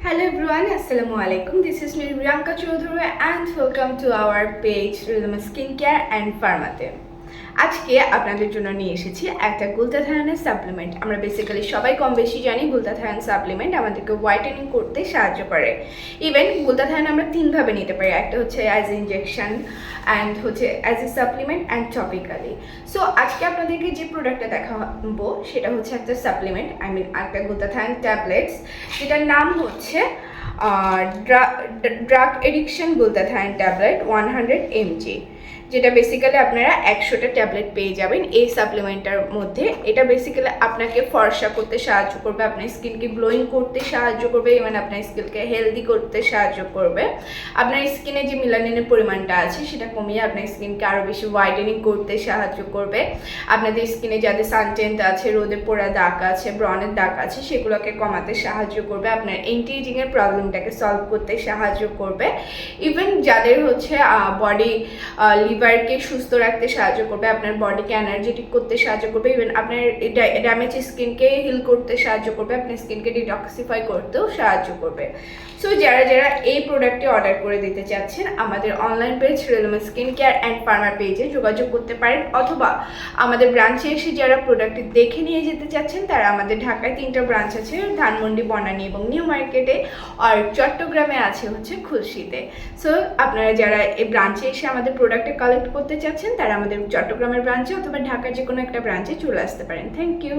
Hello everyone, Assalamu alaikum. This is me Priyanka Chaudhary and welcome to our page Rhythm Skincare and Pharmaতে আজকে আপনাদের জন্য নিয়ে এসেছি একটা গুলতাথায়নের সাপ্লিমেন্ট আমরা বেসিক্যালি সবাই কম বেশি জানি গুলতাথায়ন সাপ্লিমেন্ট আমাদেরকে হোয়াইটেনিং করতে সাহায্য করে। ইভেন গুলতাথায়ন আমরা তিনভাবে নিতে পারি, একটা হচ্ছে অ্যাজ ইনজেকশন অ্যান্ড হচ্ছে as a supplement and topically so আজকে আপনাদেরকে যে প্রোডাক্টটা দেখাবো, সেটা হচ্ছে একটা সাপ্লিমেন্ট আই মিন একটা গুলতাথায়ন ট্যাবলেটস যেটার নাম হচ্ছে drug addiction glutathione tablet one hundred MG যেটা বেসিক্যালি আপনারা একশোটা ট্যাবলেট পেয়ে যাবেন এই সাপ্লিমেন্টের মধ্যে। এটা বেসিক্যালি আপনাকে ফর্সা করতে সাহায্য করবে, আপনার স্কিনকে গ্লোয়িং করতে সাহায্য করবে ইভেন আপনার স্কিনকে হেলদি করতে সাহায্য করবে। আপনার স্কিনে যে মিলানিনের পরিমাণটা আছে, সেটা কমিয়ে আপনার স্কিনকে আরও বেশি হোয়াইটেনিং করতে সাহায্য করবে। আপনাদের স্কিনে যাদের সানটেন্ট আছে, রোদে পোড়া দাগ আছে ব্রনের দাগ আছে, সেগুলোকে কমাতে সাহায্য করবে। আপনার এন্টি এজিংয়ের প্রবলেমটাকে সলভ করতে সাহায্য করবে। ইভেন যাদের হচ্ছে বডি লিভারকে সুস্থ রাখতে সাহায্য করবে, আপনার বডিকে এনার্জেটিক করতে সাহায্য করবে ইভেন আপনার ড্যামেজ স্কিনকে হিল করতে সাহায্য করবে, আপনার স্কিনকে ডিটক্সিফাই করতেও সাহায্য করবে। সো যারা যারা এই প্রোডাক্টটি অর্ডার করে দিতে চাচ্ছেন, আমাদের অনলাইন পেজ রেলমে স্কিন কেয়ার অ্যান্ড ফার্মার পেজে যোগাযোগ করতে পারেন, অথবা আমাদের ব্রাঞ্চে এসে যারা প্রোডাক্টটি দেখে নিয়ে যেতে চাচ্ছেন, তারা আমাদের ঢাকায় তিনটা ব্রাঞ্চ আছে, ধানমন্ডি, বনানী এবং নিউ মার্কেটে, আর চট্টগ্রামে আছে হচ্ছে খুলশিতে। সো আপনারা যারা এই ব্রাঞ্চে এসে আমাদের প্রোডাক্টে কালেক্ট করতে চাচ্ছেন, তারা আমাদের চট্টগ্রামের ব্রাঞ্চে অথবা ঢাকার যে কোনো একটা ব্রাঞ্চে চলে আসতে পারেন। Thank you